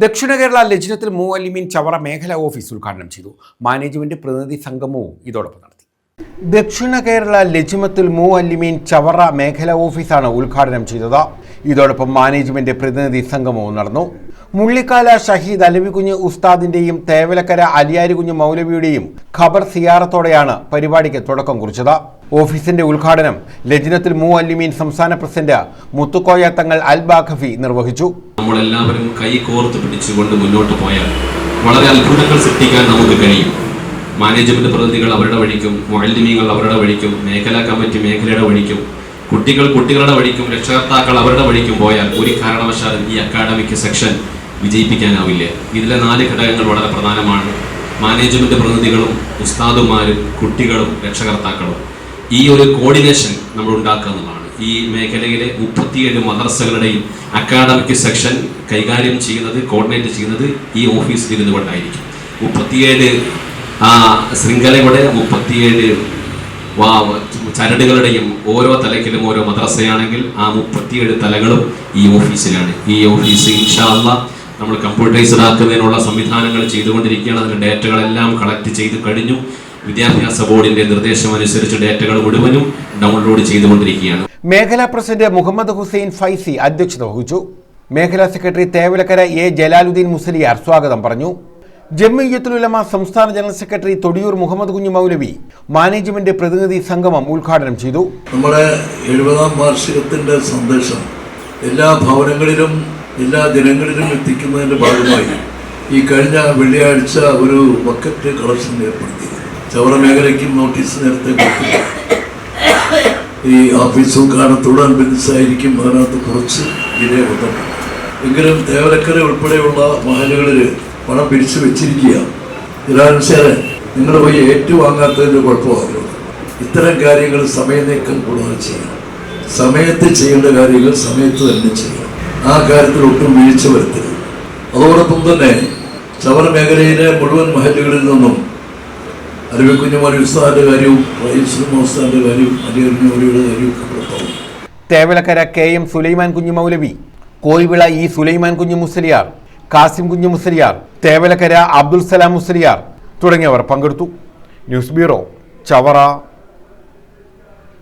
ദക്ഷിണ കേരള ലജ്നത്തിൽ മൂവല്ലിമീൻ ചവറ മേഖലാ ഓഫീസ് ഉദ്ഘാടനം ചെയ്തു. മാനേജ്മെന്റ് പ്രതിനിധി സംഗമവും ഇതോടൊപ്പം നടത്തി. ദക്ഷിണ കേരള ലജ്മത്തിൽ മൂ അല്ലിമീൻ ചവറ മേഖലാ ഓഫീസാണ് ഉദ്ഘാടനം ചെയ്തത്. ഇതോടൊപ്പം മാനേജ്മെന്റ് പ്രതിനിധി സംഗമവും നടന്നു. മുള്ളിക്കാല ഷഹീദ് അലവികുഞ്ഞ് ഉസ്താദിന്റെയും തേവലക്കര അലിയാരികുഞ്ഞ് മൗലവിയുടെയും ഖബർ സിയാറത്തോടെയാണ് പരിപാടിക്ക് തുടക്കം കുറിച്ചത്. ഓഫീസിന്റെ ഉദ്ഘാടനം ലജ്നത്തിൽ മൂ അല്ലിമീൻ സംസ്ഥാന പ്രസിഡന്റ് മുത്തുക്കോയ തങ്ങൾ അൽ ബാഖഫി നിർവഹിച്ചു. നമ്മളെല്ലാവരും കൈ കോർത്ത് പിടിച്ചുകൊണ്ട് മുന്നോട്ട് പോയാൽ വളരെ അത്ഭുതങ്ങൾ സൃഷ്ടിക്കാൻ നമുക്ക് കഴിയും. മാനേജ്മെന്റ് പ്രതിനിധികൾ അവരുടെ വഴിക്കും മാലിന്യങ്ങൾ അവരുടെ വഴിക്കും മേഖലാ കമ്മിറ്റി മേഖലയുടെ വഴിക്കും കുട്ടികൾ കുട്ടികളുടെ വഴിക്കും രക്ഷകർത്താക്കൾ അവരുടെ വഴിക്കും പോയാൽ ഒരു കാരണവശാലും ഈ അക്കാഡമിക് സെക്ഷൻ വിജയിപ്പിക്കാനാവില്ല. ഇതിലെ നാല് ഘടകങ്ങൾ വളരെ പ്രധാനമാണ്. മാനേജ്മെന്റ് പ്രതിനിധികളും ഉസ്താദുമാരും കുട്ടികളും രക്ഷകർത്താക്കളും. ഈ ഒരു കോർഡിനേഷൻ നമ്മൾ ഉണ്ടാക്കുക എന്നുള്ളതാണ്. ഈ മേഖലയിലെ മുപ്പത്തിയേഴ് മദർസകളുടെയും അക്കാദമിക് സെക്ഷൻ കൈകാര്യം ചെയ്യുന്നത് കോർഡിനേറ്റ് ചെയ്യുന്നത് ഈ ഓഫീസിൽ ഇരുന്നുകൊണ്ടായിരിക്കും മുപ്പത്തിയേഴ് ആ ശൃംഖലയുടെ മുപ്പത്തിയേഴ് ചരടുകളുടെയും ഓരോ തലക്കിലും ഓരോ മദ്രസയാണെങ്കിൽ ആ മുപ്പത്തിയേഴ് തലകളും ഈ ഓഫീസിലാണ് ഈ ഓഫീസ് ഇൻഷാല്ല നമ്മൾ കമ്പ്യൂട്ടറൈസ്ഡ് ആക്കുന്നതിനുള്ള സംവിധാനങ്ങൾ ചെയ്തുകൊണ്ടിരിക്കുകയാണ്. അതിന്റെ ഡേറ്റകളെല്ലാം കളക്ട് ചെയ്ത് കഴിഞ്ഞു. വിദ്യാഭ്യാസ ബോർഡിന്റെ നിർദ്ദേശം അനുസരിച്ച് ഡേറ്റകൾ മുഴുവനും ഡൗൺലോഡ് ചെയ്തുകൊണ്ടിരിക്കുകയാണ്. മേഖലാ പ്രസിഡന്റ് മുഹമ്മദ് ഹുസൈൻ ഫൈസി അധ്യക്ഷത വഹിച്ചു. മേഖലാ സെക്രട്ടറി തേവലക്കര എ ജലാലുദ്ദീൻ മുസലിയാർ സ്വാഗതം പറഞ്ഞു. ജമ്മിയത്തുൽ ഉലമ സംസ്ഥാന ജനറൽ സെക്രട്ടറി തൊടിയൂർ മുഹമ്മദ് കുഞ്ഞു മൗലവി മാനേജ്മെന്റ് പ്രതിനിധി സംഗമം ഉദ്ഘാടനം ചെയ്തു. നമ്മുടെ എഴുപതാം വാർഷികത്തിന്റെ സന്ദേശം എല്ലാ ഭവനങ്ങളിലും എല്ലാ ജനങ്ങളിലും എത്തിക്കുന്നതിന്റെ ഭാഗമായി ഈ കഴിഞ്ഞ വെള്ളിയാഴ്ച ഒരു ബക്കറ്റ് കളക്ഷൻ ഏർപ്പെടുത്തി. ചവറ മേഖലയ്ക്കും നോട്ടീസ് നേരത്തെ ഈ ആഫീസും ഓഫീസ് അനുബന്ധിച്ചായിരിക്കും അതിനകത്ത് കുറച്ച് ഡിലേ വന്നിട്ടുണ്ട് എങ്കിലും തേവലക്കര ഉൾപ്പെടെയുള്ള മഹലുകളിൽ പണം പിരിച്ചു വെച്ചിരിക്കുക. ജലാനുസാരെ നിങ്ങൾ പോയി ഏറ്റുവാങ്ങാത്തതിന്റെ കുഴപ്പമാകുന്നത് ഇത്തരം കാര്യങ്ങൾ സമയനീക്കം കൂടുതൽ ചെയ്യണം. സമയത്ത് ചെയ്യേണ്ട കാര്യങ്ങൾ സമയത്ത് തന്നെ ചെയ്യണം. ആ കാര്യത്തിൽ ഒട്ടും വീഴ്ച വരുത്തരുത്. അതോടൊപ്പം തന്നെ ചവറ മേഖലയിലെ മുഴുവൻ മഹലുകളിൽ നിന്നും കാര്യവും തേവലക്കര കെ എം സുലൈമാൻ കുഞ്ഞു മൗലവി കോയിവിള ഇ സുലൈമാൻ കുഞ്ഞു മുസ്ലിയാർ കാസിം കുഞ്ഞു മുസ്ലിയാർ തേവലക്കര അബ്ദുൽ സലാം മുസ്ലിയാർ തുടങ്ങിയവർ പങ്കെടുത്തു. News bureau Chavara.